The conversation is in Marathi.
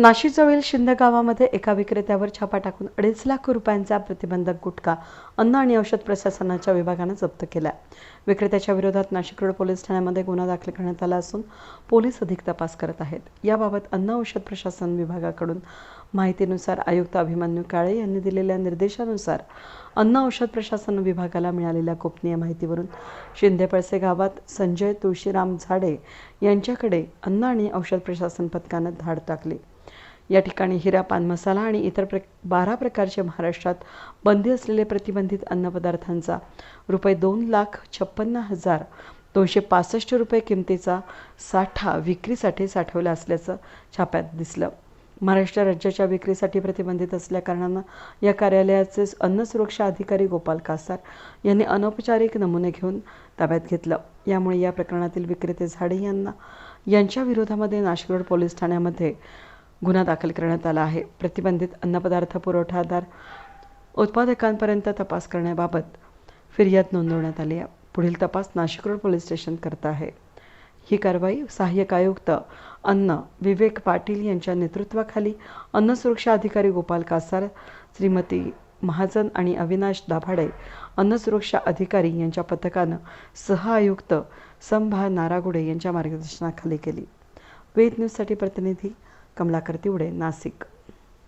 नाशिकजवळील शिंद गावामध्ये एका विक्रेत्यावर छापा टाकून अडीच लाख रुपयांचा प्रतिबंधक गुटखा अन्न आणि औषध प्रशासनाच्या विभागानं जप्त केला विक्रेत्याच्या विरोधात नाशिक रोड पोलीस ठाण्यामध्ये गुन्हा दाखल करण्यात आला असून पोलीस अधिक तपास करत आहेत. याबाबत अन्न औषध प्रशासन विभागाकडून माहितीनुसार आयुक्त अभिमन्यू काळे यांनी दिलेल्या निर्देशानुसार अन्न औषध प्रशासन विभागाला मिळालेल्या गोपनीय माहितीवरून शिंदेपळसे गावात संजय तुळशीराम झाडे यांच्याकडे अन्न आणि औषध प्रशासन पथकानं धाड टाकली. या ठिकाणी हिरा पान मसाला आणि इतर प्र बारा प्रकारचे महाराष्ट्रात बंदी असलेले प्रतिबंधित अन्नपदार्थांचा रुपये दोन लाख छप्पन्न हजार दोनशे पासष्ट रुपये किमतीचा साठा विक्रीसाठी साठवला असल्याचं छाप्यात दिसलं. महाराष्ट्र राज्याच्या विक्रीसाठी प्रतिबंधित असल्याकारणानं या कार्यालयाचे अन्न सुरक्षा अधिकारी गोपाल कासार यांनी अनौपचारिक नमुने घेऊन ताब्यात घेतलं. यामुळे या प्रकरणातील विक्रेते झाडे यांना यांच्या विरोधामध्ये नाशिकरोड पोलीस ठाण्यामध्ये गुन्हा दाखल करण्यात आला आहे. प्रतिबंधित अन्नपदार्थ पुरवठादार उत्पादकांपर्यंत तपास करण्याबाबत फिर्याद नोंदवण्यात आली आहे. पुढील तपास नाशिक रोड पोलीस स्टेशन करत आहे. ही कारवाई सहाय्यक आयुक्त अन्न विवेक पाटील यांच्या नेतृत्वाखाली अन्न सुरक्षा अधिकारी गोपाल कासार श्रीमती महाजन आणि अविनाश दाभाडे अन्न सुरक्षा अधिकारी यांच्या पथकानं सह आयुक्त संभा नारागुडे यांच्या मार्गदर्शनाखाली केली. वेद न्यूजसाठी प्रतिनिधी कमलाकर तिवडे नाशिक